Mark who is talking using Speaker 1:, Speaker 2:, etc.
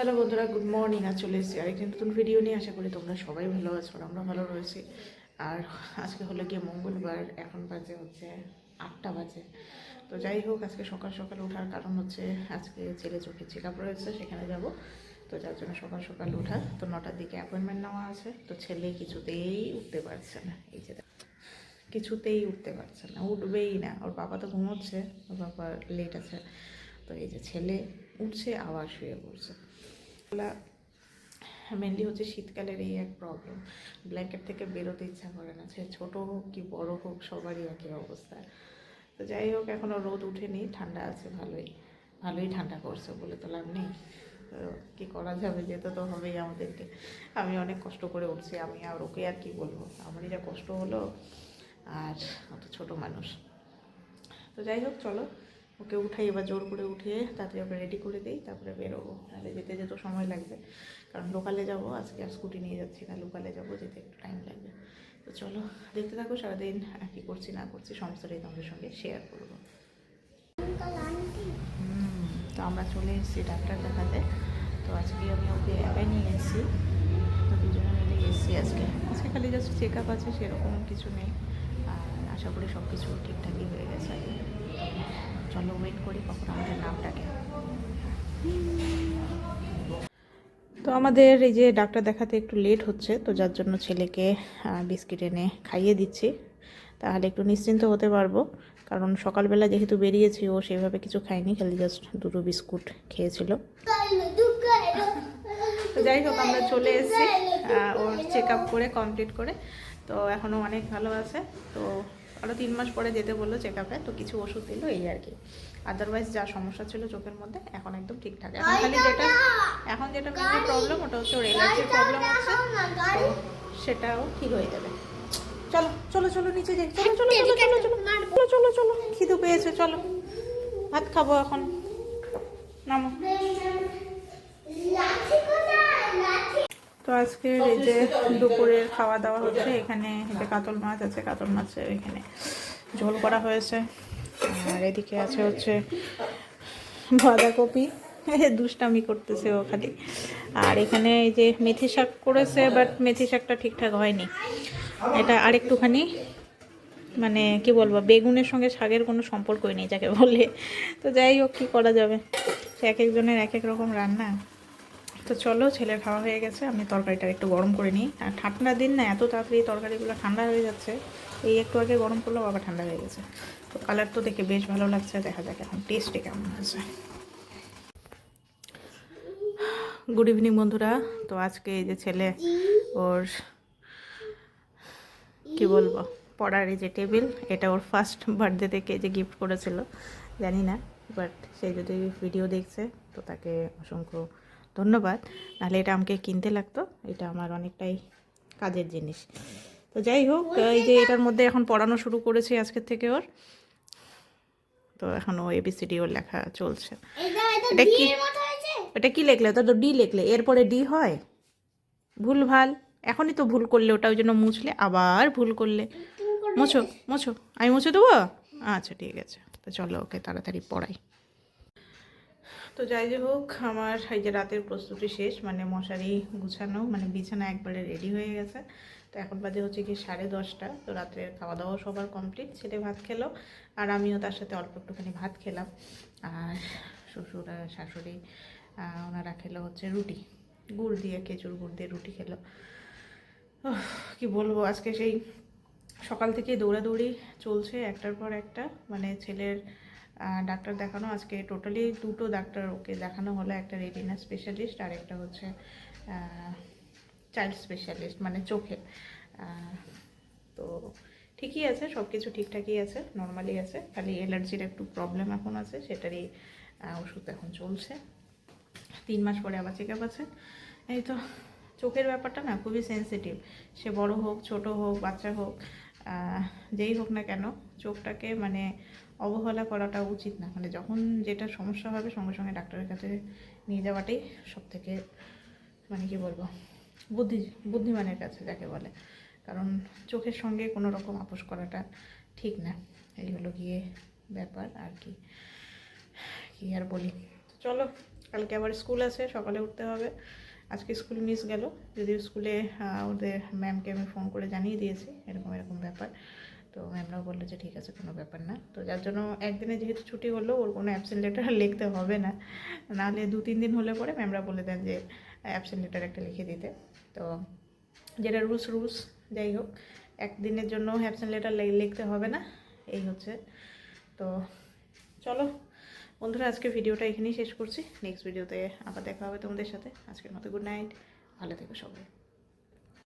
Speaker 1: Hello বন্ধুরা good morning আর চলে এসেছি আরেকটি নতুন ভিডিও নিয়ে। আশা করি তোমরা সবাই ভালো আছো আর আমরা ভালো রয়েছি। আর আজকে হলো গিয়ে মঙ্গলবার, এখন বাজে হচ্ছে আটটা বাজে। তো যাই হোক, আজকে সকাল সকাল ওঠার কারণ হচ্ছে আজকে ছেলে চোখে চেক আপ রয়েছে, সেখানে যাব। তো যার জন্য সকাল সকাল ওঠা। তো নটার দিকে অ্যাপয়েন্টমেন্ট নেওয়া আছে। তো ছেলে কিছুতেই উঠতে পারছে না। এই যে। কিছুতেই উঠতে পারছে না, উঠবেই না। ওর বাবা তো ঘুমোচ্ছে, ওর বাবা লেট আছে। তো এই যে ছেলে উঠছে, আবার শুয়ে পড়ছে। মেনলি হচ্ছে শীতকালের এই এক প্রবলেম ব্ল্যাঙ্কেট থেকে বেরোতে ইচ্ছা করে না, সে ছোটো হোক কি বড় হোক, সবারই একই অবস্থা। তো যাই হোক এখনও রোদ উঠেনি, ঠান্ডা আছে ভালোই। ভালোই ঠান্ডা করছে বলে তো লাভ নেই। তো কী করা যাবে, যেতে তো হবেই আমাদেরকে। আমি অনেক কষ্ট করে উঠছি, আমি আর ওকে আর কি বলব? আমারই যা কষ্ট হলো, আর অত ছোট মানুষ। তো যাই হোক, চলো। ওকে উঠাই, এবার জোর করে উঠিয়ে তাড়াতাড়ি ওকে রেডি করে দিই, তারপরে বেরোবো। তাহলে যেতে যেতে সময় লাগবে। কারণ লোকালে যাব, আজকে আর স্কুটি নিয়ে যাচ্ছি না লোকালে যাব, যেতে একটু টাইম লাগবে। তো চলো, দেখতে থাকো সারাদিন কী করছি, না করছি, সমস্তটাই তোমাদের সঙ্গে শেয়ার করব। তো আমরা চলে এসেছি ডাক্তার দেখাতে। তো আজকে আমি ওকে একাই নিয়ে এসেছি। তো দুজনে মিলে এসেছি আজকে। আজকে খালি জাস্ট চেক আপ আছে, সেরকম কিছু নেই। আর আশা করি সব কিছু ঠিকঠাকই হয়ে গেছে। চলো ওয়েট করি, কখন আমাদের নাম ডাকে তো আমাদের এই যে ডাক্তার দেখাতে একটু লেট হচ্ছে, তো যার জন্য ছেলেকে বিস্কিট এনে খাইয়ে দিচ্ছি। তাহলে একটু নিশ্চিন্ত হতে পারব, কারণ সকালবেলা যেহেতু বেরিয়েছি, ও সেভাবে কিছু খায়নি, খালি জাস্ট দুটো বিস্কুট খেয়েছিল। তো যাই হোক, আমরা চলে এসেছি ওর চেক আপ করে কমপ্লিট করে। তো এখনও অনেক ভালো আছে, তো আরও তিন মাস পরে যেতে বলল চেক আপে তো কিছু ওষুধ দিল এই আর কি। আদারওয়াইজ যা সমস্যা ছিল চোখের মধ্যে এখন একদম ঠিকঠাক। এখন খালি যেটা এখন যেটা মেনলি প্রবলেম ওটা হচ্ছে ওর এলার্জির প্রবলেম আছে তো সেটাও ঠিক হয়ে যাবে। চলো চলো চলো নিচে যাই। চলো চলো চলো চলো চলো। চলো চলো খিদু পেয়েছে চলো। ভাত খাব এখন। নামো। তো আজকে এই যে দুপুরের খাওয়া দাওয়া হচ্ছে, এখানে যে কাতল মাছ আছে, কাতল মাছের এখানে ঝোল করা হয়েছে। আর এদিকে আছে হচ্ছে বাঁধাকপি দুষ্টামি করতেছে ও খালি। আর এখানে এই যে মেথি শাক করেছে, বাট মেথি শাকটা ঠিকঠাক হয়নি। এটা আরেকটুখানি মানে কি বলব, বেগুনের সঙ্গে শাকের কোনো সম্পর্কই নেই যাকে বলে। তো যাই হোক, কী করা যাবে? এক একজনের এক এক রকম রান্না। তো চলো, ছেলের খাওয়া হয়ে গেছে। আমি তরকারিটা একটু গরম করে নিই। আর ঠান্ডার দিন না, এত তাড়াতাড়ি তরকারিগুলো ঠান্ডা হয়ে যাচ্ছে। এই একটু আগে গরম করলেও আবার ঠান্ডা হয়ে গেছে। তো কালার তো দেখে বেশ ভালো লাগছে। দেখা যাক এখন টেস্টে কেমন হয়েছে। গুড ইভিনিং বন্ধুরা। তো আজকে এই যে ছেলে, ওর কি বলব, পড়ার এই যে টেবিল এটা ওর ফার্স্ট বার্থডে থেকে যে গিফট করেছিল। জানি না বাট সে যদি ভিডিও দেখছে, তো তাকে অসংখ্য ধন্যবাদ। নাহলে এটা আমাকে কিনতে লাগতো। এটা আমার অনেকটাই কাজের জিনিস। তো যাই হোক এই যে এটার মধ্যে এখন পড়ানো শুরু করেছি আজকের থেকে ওর। তো এখন ও এবিসিডি ওর লেখা চলছে। এটা কি এটা কি লিখলে? ওটা তো ডি লিখলে। এরপরে ডি হয়? ভুল ভালো এখনই তো ভুল করলে ওটা ওই জন্য মুছলে আবার ভুল করলে। মুছো মুছো। আমি মুছে দেবো? আচ্ছা ঠিক আছে। তো চলো ওকে তাড়াতাড়ি পড়াই। তো যাই যে হোক, আমার এই যে রাতের প্রস্তুতি শেষ মানে মশারি গুছানো মানে বিছানা একবারে রেডি হয়ে গেছে। তো এখন বাজে হচ্ছে কি সাড়ে দশটা, তো রাত্রের খাওয়া দাওয়া সবার কমপ্লিট ছেলে ভাত খেলো, আর আমিও তার সাথে অল্প একটুখানি ভাত খেলাম। আর শ্বশুর আর শাশুড়ি ওনারা খেলো হচ্ছে রুটি, গুড় দিয়ে, খেজুর গুড় দিয়ে রুটি খেলো। কি বলব, আজকে সেই সকাল থেকে দৌড়াদৌড়ি চলছে একটার পর একটা মানে ছেলের ডাক্তার দেখানো। আজকে টোটালি দুটো ডাক্তার ওকে দেখানো হলো। একটা রেটিনা স্পেশালিস্ট আর একটা হচ্ছে চাইল্ড স্পেশালিস্ট মানে চোখে। তো ঠিকই আছে সব কিছু ঠিকঠাকই আছে নর্মালি আছে। খালি অ্যালার্জির একটু প্রবলেম এখন আছে, সেটারই ওষুধ এখন চলছে। তিন মাস পরে আবার চেক আপ আছে। এই তো, চোখের ব্যাপারটা না খুবই সেন্সিটিভ সে বড় হোক, ছোট হোক, বাচ্চা হোক যেই হোক না কেন, চোখটাকে মানে অবহেলা করাটা উচিত না। মানে যখন যেটা সমস্যা হবে সঙ্গে সঙ্গে ডাক্তারের কাছে নিয়ে যাওয়াটাই সব থেকে মানে কি বলব, বুদ্ধি, বুদ্ধিমানের কাছে যাকে বলে। কারণ চোখের সঙ্গে কোনো রকম আপোষ করাটা ঠিক না। এই হলো গিয়ে ব্যাপার আর কি কি আর বলি। চলো, কালকে আবার স্কুল আছে, সকালে উঠতে হবে। আজকে স্কুল মিস গেল, যদিও স্কুলে ওদের ম্যামকে আমি ফোন করে জানিয়ে দিয়েছি, এরকম এরকম ব্যাপার। তো ম্যামরাও বলল যে, ঠিক আছে, কোনো ব্যাপার না। তো যার জন্য একদিনে যেহেতু ছুটি হলো, ওর কোনো অ্যাবসেন্ট লেটার লিখতে হবে না। নাহলে দু, তিন দিন হলে পরে ম্যামরা বলে দেন যে অ্যাবসেন্ট লেটার একটা লিখে দিতে। তো যেটা রুলস রুলস যাই হোক, একদিনের জন্য অ্যাবসেন্ট লেটার লিখতে হবে না, এই হচ্ছে। তো চলো, বন্ধুরা, আজকে ভিডিওটা এখানেই শেষ করছি। নেক্সট ভিডিওতে আবার দেখা হবে তোমাদের সাথে। আজকের মতো গুড নাইট ভালো থেকো সবাই।